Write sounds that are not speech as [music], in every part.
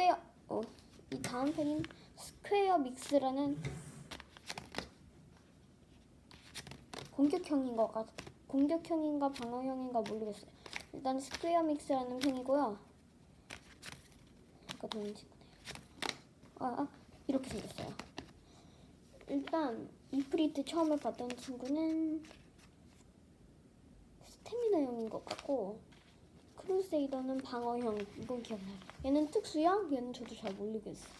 스퀘어 어, 이 다음 펜은 스퀘어 믹스라는 공격형인 것 같, 공격형인가 방어형인가 모르겠어요. 일단 스퀘어 믹스라는 펜이고요. 아까 보는 친구네요. 아, 아 이렇게 생겼어요. 일단 이프리트 처음에 봤던 친구는 스태미나형인 것 같고 크루세이더는 방어형 이건 기억나요. 얘는 특수형 얘는 저도 잘 모르겠어요.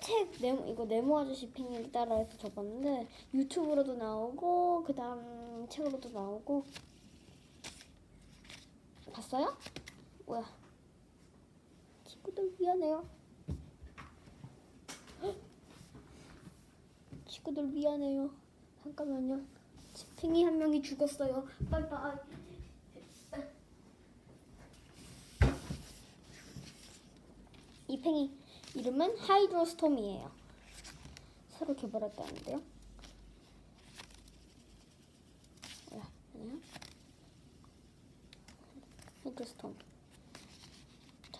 책 네모 이거 네모 아저씨 팽이 따라해서 접었는데 유튜브로도 나오고 그 다음 책으로도 나오고 봤어요? 뭐야? 친구들 미안해요. 헉! [gasps] 친구들 미안해요. 잠깐만요. 팽이 한 명이 죽었어요. 빠이빠이. 팽이 이름은 하이드로스톰이에요. 새로 개발했다는데요. 하이드로스톰.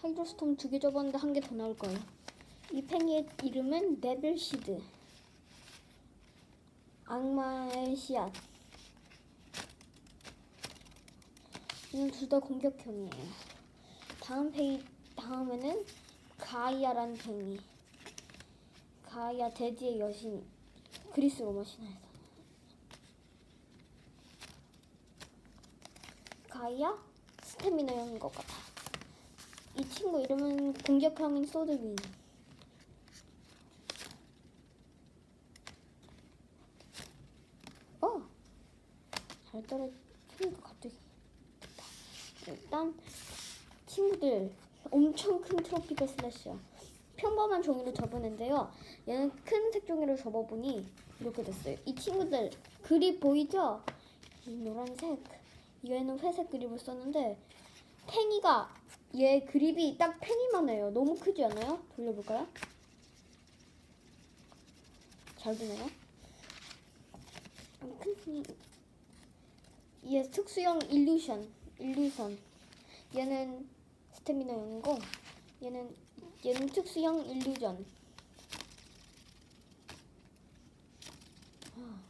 하이드로스톰 두 개 접었는데 한 개 더 나올 거예요. 이 팽이의 이름은 네빌시드. 악마의 씨앗. 이는 둘 다 공격형이에요. 다음 페이 다음에는 가이아란 팽이. 가이아 대지의 여신. 그리스 로마 신화에서. 가이아 스태미너형인 것 같아. 이 친구 이름은 공격형인 소드윈. 어, 잘 떨어지니까 갑자기. 일단 친구들 엄청 큰 트로피컬 슬래시야. 평범한 종이로 접었는데요. 얘는 큰 색종이로 접어보니 이렇게 됐어요. 이 친구들 그립 보이죠? 이 노란색. 얘는 회색 그립을 썼는데 팽이가 얘 그립이 딱 팽이만 해요. 너무 크지 않아요? 돌려볼까요? 잘 되나요? 큰 팽이. 얘 특수형 일루션. 일루션. 얘는 스태미너형이고 얘는 얘는 특수형 일루전. 아,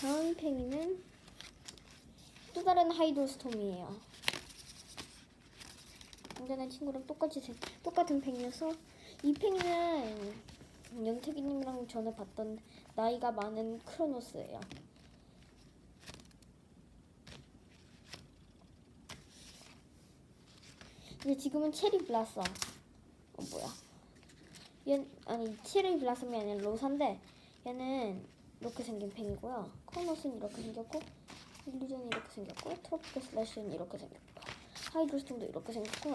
다음 팽이는 또 다른 하이드로스톰이에요. 전에 친구랑 똑같이 생, 똑같은 팽이여서 이 팽이는 영택이님이랑 전에 봤던 나이가 많은 크로노스예요. 근데 지금은 체리 블라썸. 어 뭐야? 얘 아니 체리 블라썸이 아니라 로사인데 얘는 이렇게 생긴 팽이고요. 크로노스는 이렇게 생겼고 일루전이 이렇게 생겼고 트로피컬 슬래시는 이렇게 생겼고 하이드로스톰도 이렇게 생겼고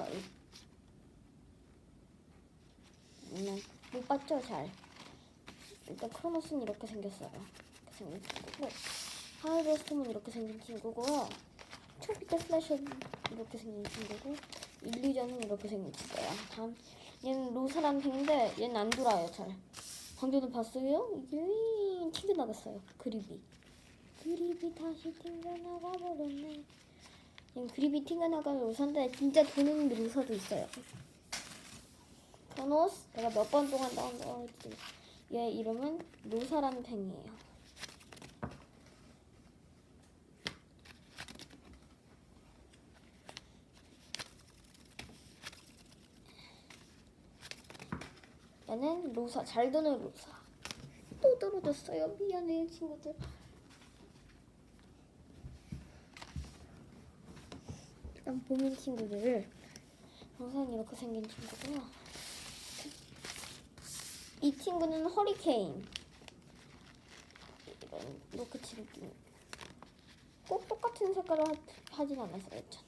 음, 못 봤죠 잘. 일단 크로노스는 이렇게 생겼어요. 이렇게 생긴 친구고 하이드로스톰은 이렇게 생긴 친구고요. 트로피컬 슬래시는 이렇게 생긴 친구고 일루전은 이렇게 생긴 친구예요. 다음 얘는 로사란 팽인데 얘는 안 돌아요 잘. 방금도 봤어요? 이게 튕겨나갔어요. 그립이. 그립이 다시 튕겨나가 버렸네. 얘는 그립이 튕겨나간 로사인데 진짜 도는 로사도 있어요. 크로노스 내가 몇 번 동안 나온다고 했지. 얘 이름은 로사란 팽이에요. 얘는 로사 잘 도는 로사. 또 떨어졌어요. 미안해요 친구들. 일단 보민 친구들 로사는 이렇게 생긴 친구고요. 이 친구는 허리케인. 이런 이렇게 생긴. 꼭 똑같은 색깔을 하, 하진 않았어요. 참.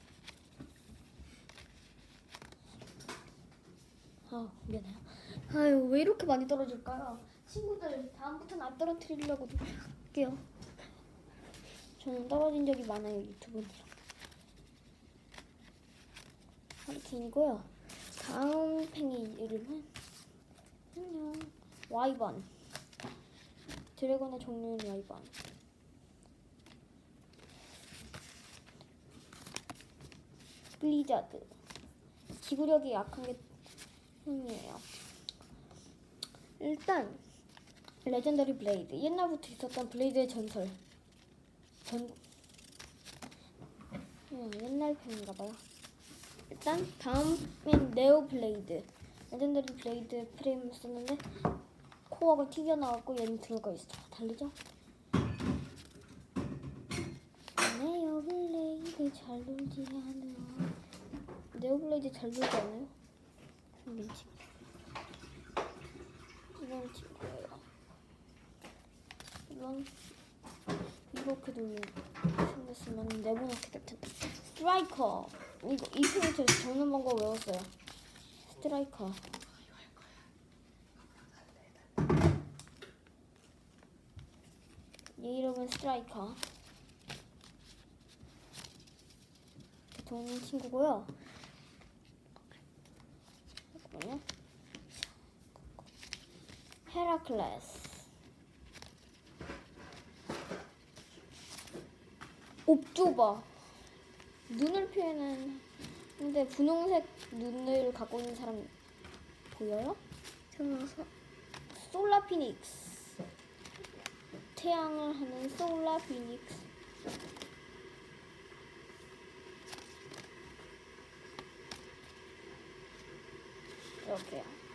아 미안해요. 아유 왜 이렇게 많이 떨어질까요? 친구들 다음부터는 안 떨어뜨리려고 할게요. 저는 떨어진 적이 많아요 유튜브는. 하리케인이고요. 다음 팽이 이름은 안녕 와이번. 드래곤의 종류는 와이번. 블리자드. 지구력이 약한 게 음, 일단 레전더리 블레이드. 옛날부터 있었던 블레이드의 전설. 전 음, 옛날 편인가봐요. 일단 다음엔 네오 블레이드. 레전더리 블레이드 프레임을 썼는데 코어가 튀겨나왔고 얘는 들어가 있어. 달리죠? 네오 블레이드 잘 놀지 않아 네오 블레이드 잘 놀지 않아요? 친구 이런 친구예요. 물론 이렇게 돌리면 생겼으면 내보놓게 될 텐데. 스트라이커! 이거 이 페이지에서 적는 방법 외웠어요. 스트라이커. 얘 이름은 스트라이커. 돈 친구고요. 잠깐만요 헤라클레스 옵조바 눈을 표현한 근데 분홍색 눈을 갖고 있는 사람 보여요? 태어나서 솔라 피닉스 태양을 하는 솔라 피닉스 이렇게요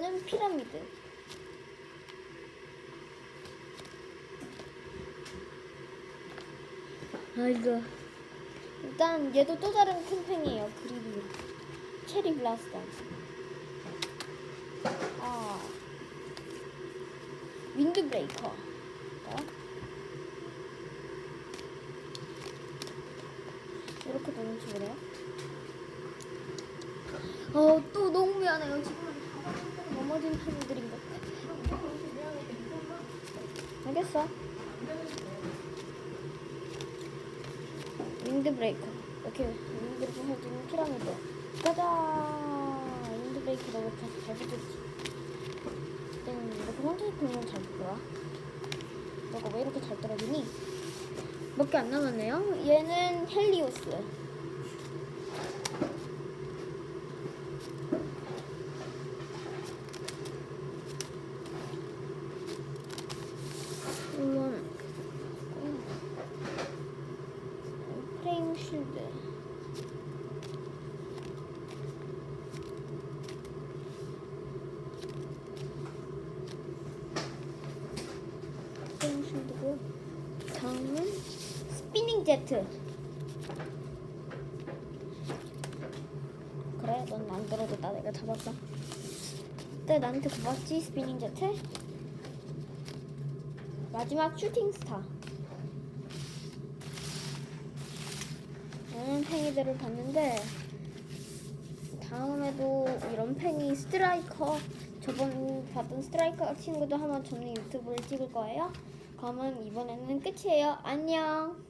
이거는 피라미드. 아이고 일단 얘도 또 다른 큰 팽이에요. 그리비 체리 블라스터 아. 윈드 브레이커. 이렇게 되는 친구네요? 어또 너무 미안해요. 지금 넘어진 사람들인 것 같아. 알겠어. 윈드 브레이커 이렇게 윈드 브레이커 해주는 피라미드. 가자 윈드 브레이커 너무 잘, 잘 붙였지. 음, 이렇게 혼자 보면 잘 보여 너가 왜 이렇게 잘 떨어지니? 몇 개 안 남았네요? 얘는 헬리오스 물론 음, 프레임 쉴드 프레임 쉴드고 다음은 제트 그래 넌 안 들어줬다 내가 잡았어 그때 나한테 고맙지 스피닝 제트 마지막 슈팅 스타 많은 팽이들을 봤는데 다음에도 이런 팽이 스트라이커 저번 봤던 스트라이커 친구도 한번 저는 유튜브를 찍을 거예요. 그러면 이번에는 끝이에요. 안녕.